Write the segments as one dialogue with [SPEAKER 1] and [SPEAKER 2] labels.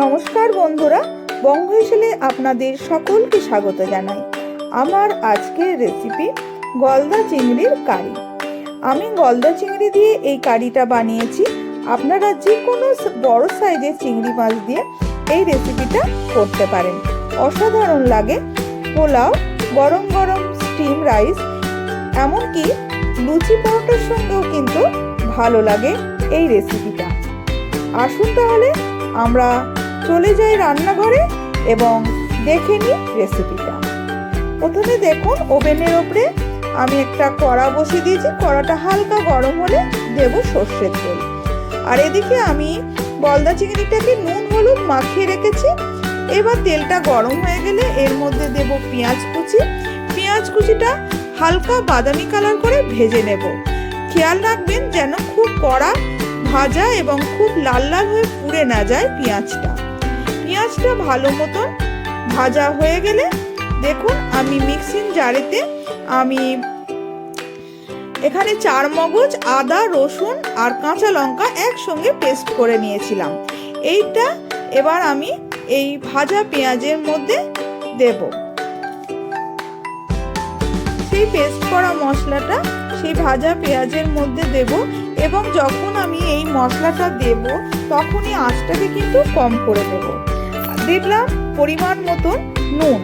[SPEAKER 1] নমস্কার বন্ধুরা বঙ্গহিসেলে আপনাদের সকলকে স্বাগত জানাই। আমার আজকের রেসিপি গলদা চিংড়ির কারি। আমি গলদা চিংড়ি দিয়ে এই কারিটা বানিয়েছি। আপনারা যে কোনো বড় সাইজের চিংড়ি মাছ দিয়ে এই রেসিপিটা করতে পারেন। অসাধারণ লাগে। পোলাও, গরম গরম স্টিম রাইস এমনকি লুচি পরোটার সঙ্গেও কিন্তু ভালো লাগে এই রেসিপিটা আসুন তাহলে, আমরা চলে যাই রান্নাঘরে এবং দেখে নিই রেসিপিটা প্রথমে দেখুন ওভেনের ওপরে আমি একটা কড়া বসিয়ে দিয়েছি, কড়াটা হালকা গরম হলে দেব সর্ষের তেল। আর এদিকে আমি গলদা চিংড়িটাকে নুন, হলুদ মাখিয়ে রেখেছি। এবার তেলটা গরম হয়ে গেলে এর মধ্যে দেব পেঁয়াজ কুচি। পেঁয়াজ কুচিটা হালকা বাদামি কালার করে ভেজে নেব। খেয়াল রাখবেন যেন খুব কড়া, ভাজা এবং খুব লাল লাল হয়ে পুড়ে না যায় পেঁয়াজটা। পেঁয়াজটা ভালো মতন ভাজা হয়ে গেলে দেখুন আমি মিক্সিং জারেতে আমি এখানে চার মগজ, আদা, রসুন আর কাঁচা লঙ্কা একসঙ্গে পেস্ট করে নিয়েছিলাম। এইটা এবার আমি এই ভাজা পেঁয়াজের মধ্যে দেব। সেই পেস্ট করা মশলাটা সেই ভাজা পেঁয়াজের মধ্যে দেব এবং যখন আমি এই মশলাটা দেব, তখনই আঁচটাকে কিন্তু কম করে দেব। দিলাম পরিমাণ মতন নুন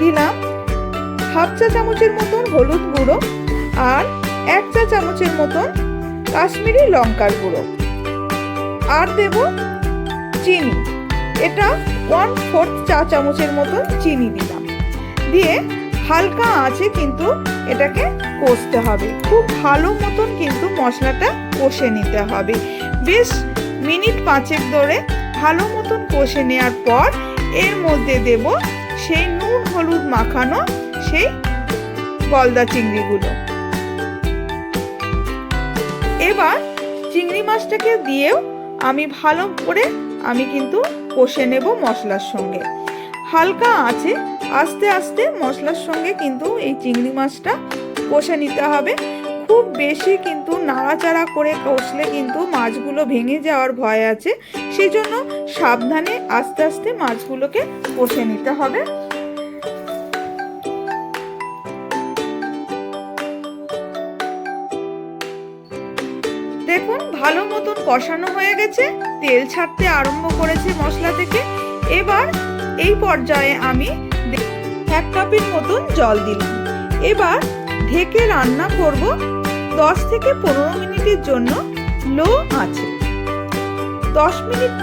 [SPEAKER 1] দিলাম হাফ চা চামচের মতন হলুদ গুঁড়ো আর এক চা চামচের মতন কাশ্মীরি লঙ্কার গুঁড়ো। আর দেব চিনি, এটা ওয়ান ফোর্থ চা চামচের মতন চিনি দিলাম। দিয়ে হালকা আঁচে কিন্তু এটাকে কষতে হবে। খুব ভালো মতন কিন্তু মশলাটা কষে নিতে হবে। বেশ মিনিট পাঁচেক ধরে ভালো মতন কষে নেওয়ার পর এর মধ্যে দেব সেই নুন, হলুদ মাখানো সেই গলদা চিংড়িগুলো। এবার চিংড়ি মাছটাকে দিয়েও আমি ভালো করে আমি কিন্তু কষে নেব মশলার সঙ্গে। হালকা আছে আস্তে আস্তে মশলার সঙ্গে কিন্তু এই চিংড়ি মাছটা কষে নিতে হবে। খুব বেশি কিন্তু নাড়াচাড়া করে কষলে কিন্তু মাছগুলো ভেঙে যাওয়ার ভয় আছে। সেই জন্য সাবধানে আস্তে আস্তে মাছগুলোকে কষে নিতে হবে। দেখুন, ভালো মতন কষানো হয়ে গেছে। তেল ছাড়তে আরম্ভ করেছে মশলা থেকে। এবার এই পর্যায়ে আমি এক কাপের মতন জল দিলাম। এবার ঢেকে রান্না করব দশ থেকে পনেরো মিনিটের জন্য লো আছে। দশ মিনিট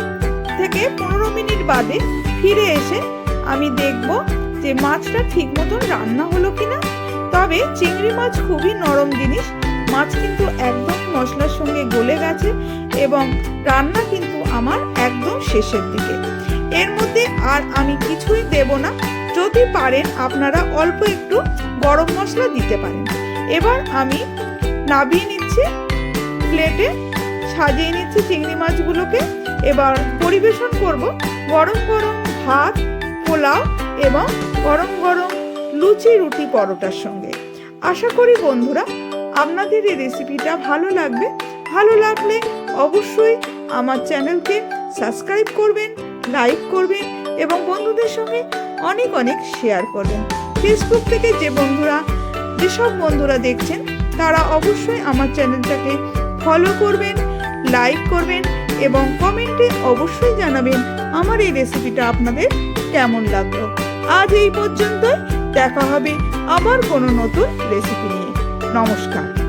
[SPEAKER 1] থেকে পনেরো মিনিট বাদে ফিরে এসে আমি দেখব যে মাছটা ঠিক মতন রান্না হলো কিনা। তবে চিংড়ি মাছ খুবই নরম জিনিস। মাছ কিন্তু একদম মশলার সঙ্গে গলে গেছে এবং রান্না কিন্তু আমার একদম শেষের দিকে। এর মধ্যে আর আমি কিছুই দেব না। যদি পারেন, আপনারা অল্প একটু গরম মশলা দিতে পারেন। এবার আমি নাবিয়ে নিচ্ছি, প্লেটে সাজিয়ে নিচ্ছি চিংড়ি মাছগুলোকে। এবার পরিবেশন করব গরম গরম ভাত, পোলাও এবং গরম গরম লুচি রুটি পরোটার সঙ্গে। আশা করি বন্ধুরা, আপনাদের এই রেসিপিটা ভালো লাগবে। ভালো লাগলে অবশ্যই আমার চ্যানেলকে সাবস্ক্রাইব করবেন, লাইক করবেন এবং বন্ধুদের সঙ্গে অনেক অনেক শেয়ার করবেন। ফেসবুক থেকে যে বন্ধুরা, যেসব বন্ধুরা দেখছেন তারা অবশ্যই আমার চ্যানেলটাকে ফলো করবেন লাইক করবেন এবং কমেন্টে অবশ্যই জানাবেন আমার এই রেসিপিটা আপনাদের কেমন লাগল। আজ এই পর্যন্তই, দেখা হবে আবার কোনো নতুন রেসিপি নিয়ে। নমস্কার।